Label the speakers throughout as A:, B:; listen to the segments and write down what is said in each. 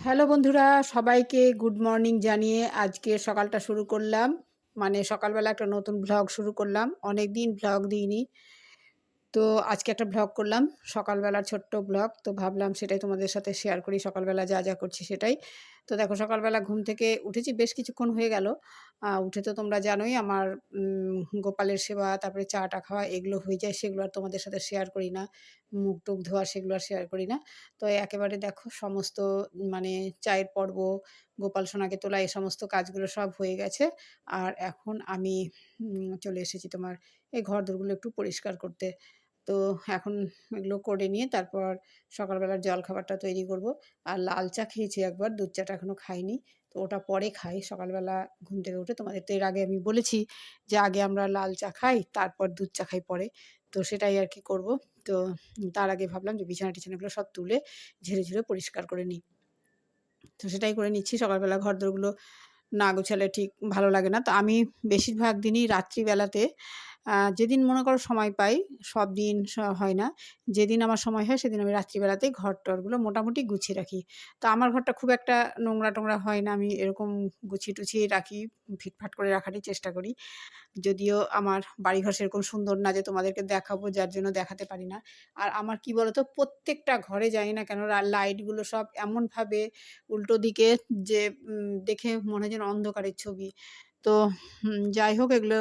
A: Hello বন্ধুরা, সবাইকে good morning জানিয়ে আজকে সকালটা শুরু করলাম। মানে সকালবেলা একটা নতুন ভ্লগ শুরু করলাম। অনেক দিন ভ্লগ দিইনি। তো আজকে একটা ভ্লগ করলাম, সকালবেলার ছোট্ট ব্লগ তো ভাবলাম সেটাই তোমাদের সাথে শেয়ার করি। সকালবেলা যা যা করছি সেটাই। তো দেখো সকালবেলা ঘুম থেকে উঠেছি, বেশ কিছুক্ষণ হয়ে গেল। উঠে তো তোমরা জানোই আমার গোপালের সেবা, তারপরে চাটা খাওয়া এগুলো হয়ে যায়, সেগুলো আর তোমাদের সাথে শেয়ার করি না। মুখ টুক ধোয়া সেগুলো আর শেয়ার করি না। তো একেবারে দেখো সমস্ত মানে চায়ের পর্ব, গোপাল সোনাকে তোলা, এই সমস্ত কাজগুলো সব হয়ে গেছে। আর এখন আমি চলে এসেছি তোমার এই ঘর দোরগুলো একটু পরিষ্কার করতে। তো এখন এগুলো করে নিয়ে তারপর সকালবেলার জল খাবারটা তৈরি করব। আর লাল চা খেয়েছি একবার, দুধ চাটা এখনও খাইনি। তো ওটা পরে খাই, সকালবেলা ঘুম থেকে উঠে। তোমাদের তো এর আগে আমি বলেছি যে আগে আমরা লাল চা খাই, তারপর দুধ চা খাই পরে। তো সেটাই আর কি করব। তো তার আগে ভাবলাম যে বিছানা টিছানাগুলো সব তুলে ঝেড়ে ঝেড়ে পরিষ্কার করে নিই। তো সেটাই করে নিচ্ছি। সকালবেলা ঘর দোরগুলো না গোছালে ঠিক ভালো লাগে না। তো আমি বেশিরভাগ দিনই রাত্রিবেলাতে যেদিন মনে করো সময় পাই, সব দিন হয় না, যেদিন আমার সময় হয় সেদিন আমি রাত্রিবেলাতেই ঘর টরগুলো মোটামুটি গুছিয়ে রাখি। তো আমার ঘরটা খুব একটা নোংরা টোংরা হয় না, আমি এরকম গুছিয়ে টুছিয়ে রাখি, ফিটফাট করে রাখারই চেষ্টা করি। যদিও আমার বাড়িঘর সেরকম সুন্দর না যে তোমাদেরকে দেখাবো, যার জন্য দেখাতে পারি না। আর আমার কি বলতো, প্রত্যেকটা ঘরে যাই না কেন লাইটগুলো সব এমনভাবে উল্টো দিকে যে দেখে মনে হয় যেন অন্ধকারের ছবি। তো যাই হোক এগুলো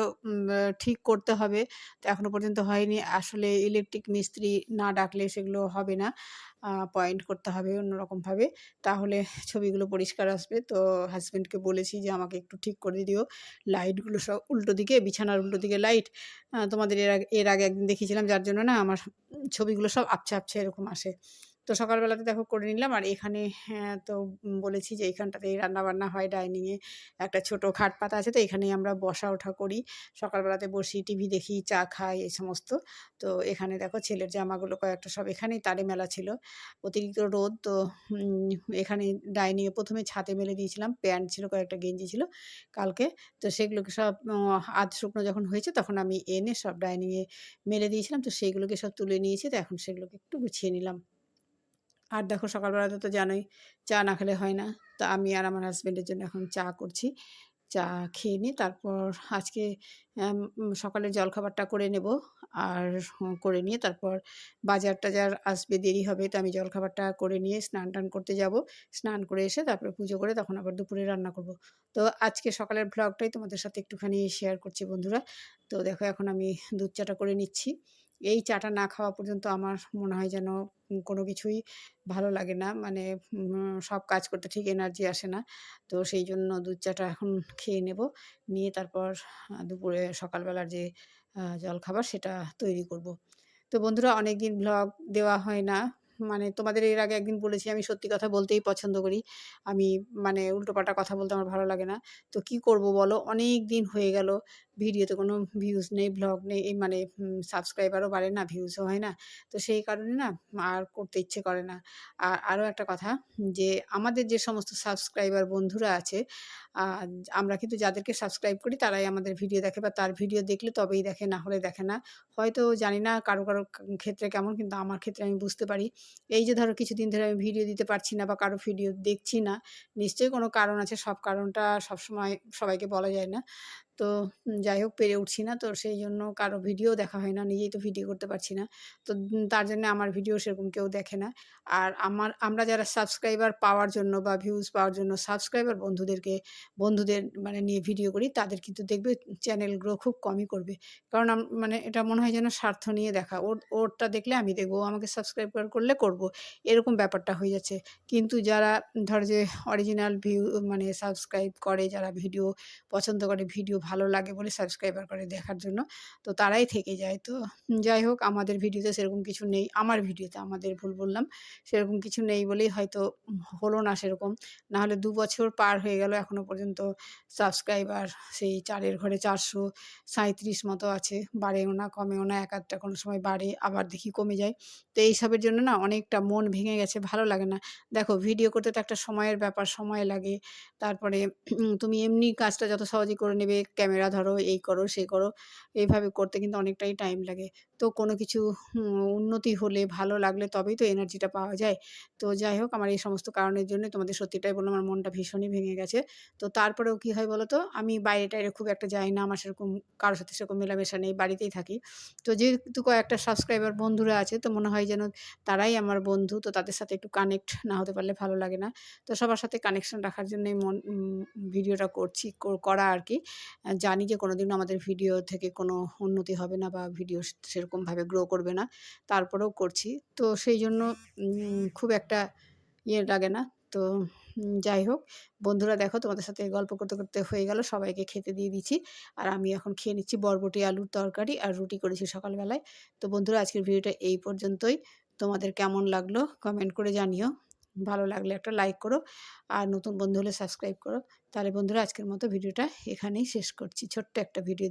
A: ঠিক করতে হবে। তো এখনও পর্যন্ত হয়নি। আসলে ইলেকট্রিক মিস্ত্রি না ডাকলে সেগুলো হবে না। পয়েন্ট করতে হবে অন্যরকমভাবে। তাহলে ছবিগুলো পরিষ্কার আসবে। তো হাজব্যান্ডকে বলেছি যে, আমাকে একটু ঠিক করে দিও। লাইটগুলো সব উল্টো দিকে, বিছানার উল্টো দিকে লাইট তোমাদের এর আগে এর আগে একদিন দেখিয়েছিলাম, যার জন্য না আমার ছবিগুলো সব আপছে আপছে এরকম আসে। তো সকালবেলাতে দেখো করে নিলাম। আর এখানে হ্যাঁ তো বলেছি যে এইখানটাতেই রান্নাবান্না হয় ডাইনিংয়ে। একটা ছোট খাট পাতা আছে তো এখানেই আমরা বসা ওঠা করি। সকালবেলাতে বসি, টিভি দেখি, চা খাই, এই সমস্ত। তো এখানে দেখো ছেলের জামাগুলো কয়েকটা সব এখানেই তারে মেলা ছিল। অতিরিক্ত রোদ তো এখানে ডাইনিংয়ে প্রথমে ছাতে মেলে দিয়েছিলাম। প্যান্ট ছিল, কয়েকটা গেঞ্জি ছিল কালকে। তো সেগুলোকে সব আধ শুকনো যখন হয়েছে তখন আমি এনে সব ডাইনিংয়ে মেলে দিয়েছিলাম। তো সেইগুলোকে সব তুলে নিয়েছি। তো এখন সেগুলোকে একটু গুছিয়ে নিলাম। আর দেখো সকালবেলাতে তো জানোই চা না খেলে হয় না। তো আমি আর আমার হাজব্যান্ডের জন্য এখন চা করছি। চা খেয়ে নিই তারপর আজকে সকালের জলখাবারটা করে নেব। আর করে নিয়ে তারপর বাজার টাজার আসবে, দেরি হবে। তো আমি জলখাবারটা করে নিয়ে স্নান টান করতে যাব। স্নান করে এসে তারপরে পুজো করে তখন আবার দুপুরে রান্না করব। তো আজকে সকালের ব্লগটাই তোমাদের সাথে একটুখানি শেয়ার করছি বন্ধুরা। তো দেখো এখন আমি দুধ চাটা করে নিচ্ছি। এই চাটা না খাওয়া পর্যন্ত আমার মনে হয় যেন কোনো কিছুই ভালো লাগে না। মানে সব কাজ করতে ঠিক এনার্জি আসে না। তো সেই জন্য দুধ চাটা এখন খেয়ে নেব। নিয়ে তারপর দুপুরে সকালবেলার যে জলখাবার সেটা তৈরি করব। তো বন্ধুরা অনেক দিন ব্লগ দেওয়া হয় না। মানে তোমাদের এর আগে একদিন বলেছি, আমি সত্যি কথা বলতেই পছন্দ করি। আমি মানে উল্টোপাল্টা কথা বলতে আমার ভালো লাগে না। তো কি করব বলো? অনেক দিন হয়ে গেল। ভিডিওতে কোনো ভিউজ নেই ব্লগ নেই মানে সাবস্ক্রাইবারও বাড়ে না ভিউজও হয় না। তো সেই কারণে না, আর করতে ইচ্ছে করে না। আর আরও একটা কথা, যে আমাদের যে সমস্ত সাবস্ক্রাইবার বন্ধুরা আছে আমরা কিন্তু যাদেরকে সাবস্ক্রাইব করি, তারাই আমাদের ভিডিও দেখে বা তার ভিডিও দেখলে তবেই দেখে, না হলে দেখে না। হয়তো জানি না কারও কারও ক্ষেত্রে কেমন, কিন্তু আমার ক্ষেত্রে আমি বুঝতে পারি। এই যে ধরো কিছুদিন ধরে আমি ভিডিও দিতে পারছি না বা কারও ভিডিও দেখছি না, নিশ্চয়ই কোনো কারণ আছে, সব কারণটা সবসময় সবাইকে বলা যায় না। তো যাই হোক, পেরে উঠছি না। তো সেই জন্য কারও ভিডিও দেখা হয় না, নিজেই তো ভিডিও করতে পারছি না। তো তার জন্য আমার ভিডিও সেরকম কেউ দেখে না। আর আমার, আমরা যারা সাবস্ক্রাইবার পাওয়ার জন্য বা ভিউজ পাওয়ার জন্য সাবস্ক্রাইবার বন্ধুদেরকে, বন্ধুদের মানে নিয়ে ভিডিও করি, তাদের কিন্তু দেখবে চ্যানেল গ্রো খুব কমই করবে। কারণ মানে এটা মনে হয় যেন স্বার্থ নিয়ে দেখা। ওর, ওরটা দেখলে আমি দেখব আমাকে সাবস্ক্রাইব করলে করব, এরকম ব্যাপারটা হয়ে যাচ্ছে। কিন্তু যারা ধর যে অরিজিনাল ভিউ মানে সাবস্ক্রাইব করে, যারা ভিডিও পছন্দ করে ভিডিও ভালো লাগে বলে সাবস্ক্রাইবার করে দেখার জন্য। তো তারাই থেকে যায়। তো যাই হোক, আমাদের ভিডিওতে সেরকম কিছু নেই। আমার ভিডিওতে আমাদের ভুল বললাম। সেরকম কিছু নেই বলেই হয়তো হলো না সেরকম। নাহলে দু বছর পার হয়ে গেল এখনও পর্যন্ত সাবস্ক্রাইবার সেই চারের ঘরে চারশো সাঁত্রিশ মতো আছে। বাড়েও না, কমেও না, এক আধটা কোনো সময় বাড়ে, আবার দেখি কমে যায়। তো এইসবের জন্য না অনেকটা মন ভেঙে গেছে, ভালো লাগে না। দেখো ভিডিও করতে তো একটা সময়ের ব্যাপার, সময় লাগে। তারপরে তুমি এমনি কাজটা যত সহজে করে নেবে ক্যামেরা ধরো, এই করো সেই করো, এইভাবে করতে কিন্তু অনেকটাই টাইম লাগে। তো কোনো কিছু উন্নতি হলে, ভালো লাগলে তবেই তো এনার্জিটা পাওয়া যায়। তো যাই হোক, আমার এই সমস্ত কারণের জন্য তোমাদের সত্যিটাই বললাম, আমার মনটা ভীষণই ভেঙে গেছে। তো তারপরেও কী হয় বলো তো আমি বাইরে টাইরে খুব একটা যাই না, আমার সেরকম, কারোর সাথে সেরকম মেলামেশা নেই, বাড়িতেই থাকি। তো যেহেতু কয়েকটা সাবস্ক্রাইবার বন্ধুরা আছে, তো মনে হয় যেন তারাই আমার বন্ধু, তো তাদের সাথে একটু কানেক্ট না হতে পারলে ভালো লাগে না। তো সবার সাথে কানেকশন রাখার জন্যই মন ভিডিওটা করছি করা আর কি। জানি যে কোনো দিন আমাদের ভিডিও থেকে কোনো উন্নতি হবে না বা ভিডিও সেরকমভাবে গ্রো করবে না। তারপরেও করছি। তো সেই জন্য খুব একটা ইয়ে লাগে না। তো যাই হোক, বন্ধুরা দেখো, তোমাদের সাথে গল্প করতে করতে হয়ে গেল। সবাইকে খেতে দিয়ে দিচ্ছি। আর আমি এখন খেয়ে নিচ্ছি বরবটি আলুর তরকারি আর রুটি করেছি সকালবেলায়। তো বন্ধুরা, আজকের ভিডিওটা এই পর্যন্তই। তোমাদের কেমন লাগল কমেন্ট করে জানিও। ভালো লাগলে একটা লাইক করো। আর নতুন বন্ধু হলে সাবস্ক্রাইব করো। তাহলে বন্ধুরা, আজকের মতো ভিডিওটা এখানেই শেষ করছি। ছোট্ট একটা ভিডিও